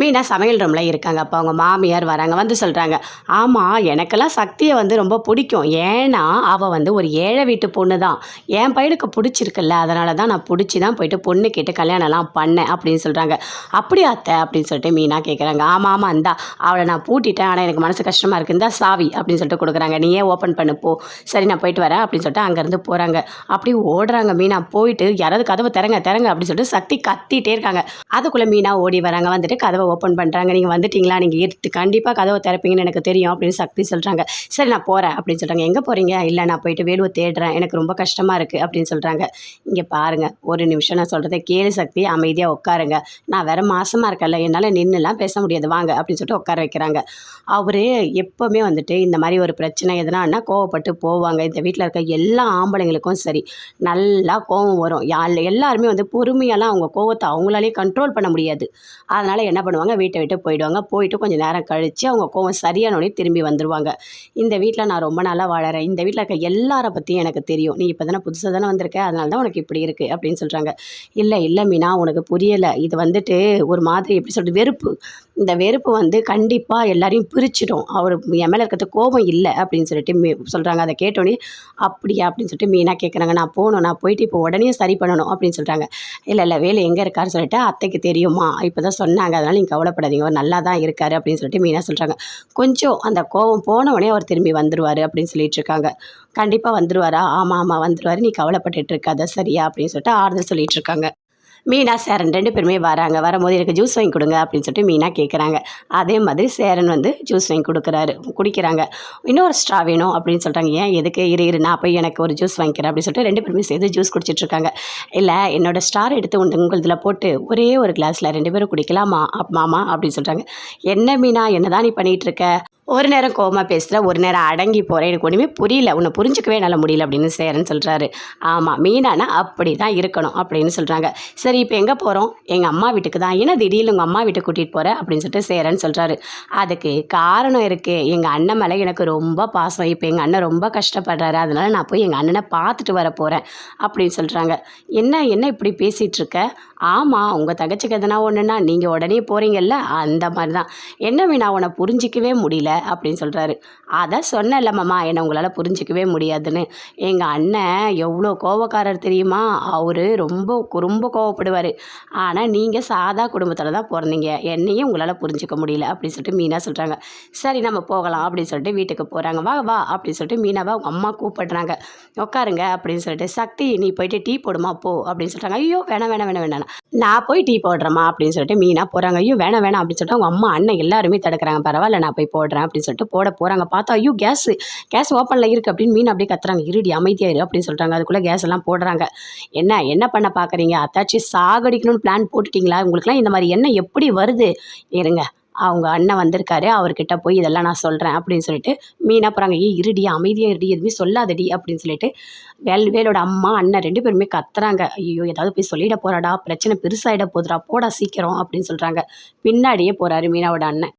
மீனா சமையல் ரூமில் இருக்காங்க. அப்போ அவங்க மாமியார் வராங்க வந்து சொல்கிறாங்க ஆமாம் எனக்கெல்லாம் சக்தியை வந்து ரொம்ப பிடிக்கும். ஏன்னா அவள் வந்து ஒரு ஏழை வீட்டு பொண்ணு தான் என் பையனுக்கு பிடிச்சிருக்குல்ல அதனால தான் நான் பிடிச்சி தான் போயிட்டு பொண்ணு கேட்டு கல்யாணம்லாம் பண்ணேன் அப்படின்னு சொல்கிறாங்க அப்படியா அத்தை அப்படின்னு சொல்லிட்டு மீனா கேட்குறாங்க ஆமாம் ஆமாம் இந்தா அவளை நான் பூட்டிட்டேன். ஆனால் எனக்கு மனசு கஷ்டமாக இருக்கு. சாவி அப்படின்னு சொல்லிட்டு கொடுக்குறாங்க. நீ ஏன் ஓப்பன் பண்ணு போ. சரி நான் போயிட்டு வரேன் அப்படின்னு சொல்லிட்டு அங்கேருந்து போகிறாங்க அப்படி ஓடுறாங்க மீனா. போயிட்டு யாராவது கதவை திறங்க திறங்க அப்படின்னு சொல்லிட்டு சக்தி கத்திட்டே இருக்காங்க. அதுக்குள்ளே மீனா ஓடி வராங்க. வந்துட்டு கதவை ஓப்பன் பண்ணுறாங்க நீங்கள் வந்துட்டீங்களா? நீங்கள் எடுத்து கண்டிப்பாக கதவை திறப்பீங்கன்னு எனக்கு தெரியும் அப்படின்னு சக்தி சொல்கிறாங்க சரி நான் போகிறேன் அப்படின்னு சொல்கிறாங்க எங்கே போகிறீங்க இல்லை நான் போயிட்டு வேலுவை தேடுறேன். எனக்கு ரொம்ப கஷ்டமாக இருக்குது அப்படின்னு சொல்கிறாங்க இங்கே பாருங்கள் ஒரு நிமிஷம் நான் சொல்கிறத கேளு சக்தி. அமைதியாக உட்காருங்க. நான் வேறு மாசமாக இருக்கல என்னால் நின்றுலாம் பேச முடியாது. வாங்க அப்படின்னு சொல்லிட்டு உட்கார வைக்கிறாங்க. அவர் எப்போவுமே வந்துட்டு இந்த மாதிரி ஒரு பிரச்சனை எதனான்னா கோவப்பட்டு போவாங்க. இந்த வீட்டில் இருக்க எல்லா ஆம்பளைங்களுக்கும் சரி நல்லா கோவம் வரும். எல்லாருமே வந்து பொறுமையெல்லாம் அவங்க கோவத்தை அவங்களாலே கண்ட்ரோல் பண்ண முடியாது. அதனால் என்ன பண்ணுவாங்க வீட்டை விட்டு போயிடுவாங்க. போயிட்டு கொஞ்சம் நேரம் கழித்து அவங்க கோவம் சரியானோடனே திரும்பி வந்துடுவாங்க இந்த வீட்டில் நான் ரொம்ப நாளாக வாழறேன். இந்த வீட்டில் இருக்க எல்லாரை பற்றியும் எனக்கு தெரியும். நீ இப்போ தானே புதுசாக தானே வந்திருக்க. அதனால தான் உனக்கு இப்படி இருக்குது அப்படின்னு சொல்கிறாங்க இல்லை இல்லை மீனா உனக்கு புரியலை. இது வந்துட்டு ஒரு மாதிரி எப்படி சொல்கிறது வெறுப்பு. இந்த வெறுப்பு வந்து கண்டிப்பாக எல்லாரையும் பிரிச்சிடும். அவர் என் மேலே இருக்கிறது கோபம் இல்லை அப்படின்னு சொல்லிட்டு மீ சொல்கிறாங்க அதை கேட்டோன்னே அப்படியா? அப்படின்னு சொல்லிட்டு மீனா கேட்குறாங்க நான் போகணும். நான் போயிட்டு இப்போ உடனே சரி பண்ணணும். அப்படின்னு சொல்கிறாங்க இல்லை இல்லை வேலை எங்கே இருக்காருன்னு சொல்லிட்டு அத்தைக்கு தெரியுமா? இப்போ தான் சொன்னாங்க. அதனால் நீங்கள் கவலைப்படாதீங்க. அவர் நல்லா தான் இருக்காரு அப்படின்னு சொல்லிட்டு மீனா சொல்கிறாங்க கொஞ்சம் அந்த கோவம் போன உடனே அவர் திரும்பி வந்துடுவார் அப்படின்னு சொல்லிட்டு இருக்காங்க. கண்டிப்பாக வந்துருவாரா? ஆமாம் ஆமாம் வந்துருவார். நீ கவலைப்பட்டுட்டு இருக்காத. சரியா? அப்படின்னு சொல்லிட்டு ஆறுதல் சொல்லிட்டு இருக்காங்க. மீனா சேரன் ரெண்டு பேருமே வராங்க. வரும்போது எனக்கு ஜூஸ் வாங்கி கொடுங்க அப்படின்னு சொல்லிட்டு மீனா கேட்குறாங்க அதே மாதிரி சேரன் வந்து ஜூஸ் வாங்கி கொடுக்குறாரு. குடிக்கிறாங்க. இன்னொரு ஸ்ட்ரா வேணும் அப்படின்னு சொல்கிறாங்க ஏன்? எதுக்கு? இரு இரு. நான் போய் எனக்கு ஒரு ஜூஸ் வாங்கிக்கிறேன் அப்படின்னு சொல்லிட்டு ரெண்டு பேருமே சேர்த்து ஜூஸ் குடிச்சிட்ருக்காங்க இல்லை என்னோட ஸ்டார் எடுத்து உண்டு உங்களுதில் போட்டு ஒரே ஒரு கிளாஸில் ரெண்டு பேரும் குடிக்கலாமா? மாமா? அப்படின்னு சொல்கிறாங்க என்ன மீனா? என்ன தான் நீ பண்ணிகிட்டு இருக்க? ஒரு நேரம் கோமா பேசுகிற ஒரு நேரம் அடங்கி போகிறேன் எனக்கு ஒன்றுமே புரியல. உன்னை புரிஞ்சுக்கவே என்னால் முடியல அப்படின்னு சேரன் சொல்கிறாரு ஆமாம் மீனானா அப்படி தான் இருக்கணும் அப்படின்னு சொல்கிறாங்க சரி இப்போ எங்கே போகிறோம் எங்கள் அம்மா வீட்டுக்கு தான். ஏன்னா திடீர்னு உங்கள் அம்மா வீட்டுக்கு கூட்டிகிட்டு போகிற அப்படின்னு சொல்லிட்டு சேரன் சொல்கிறாரு அதுக்கு காரணம் இருக்குது எங்கள் அண்ணன் மேலே எனக்கு ரொம்ப பாசம். இப்போ எங்கள் அண்ணன் ரொம்ப கஷ்டப்படுறாரு. அதனால் நான் போய் எங்கள் அண்ணனை பார்த்துட்டு வர போகிறேன் அப்படின்னு சொல்கிறாங்க என்ன என்ன இப்படி பேசிகிட்ருக்க ஆமாம் உங்கள் தகச்சிக்கு எதனா ஒன்றுனா நீங்கள் உடனே போகிறீங்கல்ல அந்த மாதிரி தான் என்ன மீனா உன்னை புரிஞ்சிக்கவே முடியல அப்படின்னு சொல்கிறாரு அதை சொன்னல மாமா என்னை உங்களால் புரிஞ்சிக்கவே முடியாதுன்னு. எங்கள் அண்ணன் எவ்வளோ கோவக்காரர் தெரியுமா? அவர் ரொம்ப ரொம்ப கோவப்படுவார். ஆனால் நீங்கள் சாதா குடும்பத்தில் தான் பிறந்தீங்க. என்னையும் உங்களால் புரிஞ்சிக்க முடியல அப்படின்னு சொல்லிட்டு மீனா சொல்கிறாங்க சரி நம்ம போகலாம் அப்படின்னு சொல்லிட்டு வீட்டுக்கு போகிறாங்க வா வா அப்படின்னு சொல்லிட்டு மீனாவை அவங்க அம்மா கூப்பிடுறாங்க. உட்காருங்க அப்படின்னு சொல்லிட்டு சக்தி நீ போயிட்டு டீ போடுமா போ அப்படின்னு சொல்கிறாங்க ஐயோ வேணாம் வேணாம் வேணாம் வேணாம். நான் போய் டீ போடுறேம்மா அப்படின்னு சொல்லிட்டு மீனா போகிறாங்க ஐயோ வேணாம் வேணாம் அப்படின்னு சொல்லிட்டு அவங்க அம்மா அண்ணன் எல்லாருமே தடுக்கிறாங்க. பரவாயில்ல நான் போய் போடுறேன் அப்படின்னு சொல்லிட்டு போட போகிறாங்க பார்த்தா ஐயோ கேஸ் கேஸ் ஓப்பனில் இருக்குது அப்படின்னு மீன் அப்படியே கத்துறாங்க. இருடி அமைதியாக இரு அப்படின்னு சொல்கிறாங்க அதுக்குள்ளே கேஸ் எல்லாம் போடுறாங்க. என்ன என்ன பண்ண பார்க்குறீங்க அத்தாச்சி சாகடிக்கணும்னு பிளான் போட்டுட்டீங்களா? உங்களுக்குலாம் இந்த மாதிரி என்ன எப்படி வருது? இருங்க. அவங்க அண்ணன் வந்திருக்காரு அவர்கிட்ட போய் இதெல்லாம் நான் சொல்கிறேன் அப்படின்னு சொல்லிட்டு மீனா போகிறாங்க ஏய் இருடி அமைதியாக இருடி எதுவுமே சொல்லாதடி அப்படின்னு சொல்லிட்டு வேல் வேலோட அம்மா அண்ணன் ரெண்டு பேருமே கத்துறாங்க. ஐயோ ஏதாவது போய் சொல்லிட போகிறாடா பிரச்சனை பெருசாகிட போதுடா போடா சீக்கிரம் அப்படின்னு சொல்கிறாங்க பின்னாடியே போகிறாரு மீனாவோட அண்ணன்.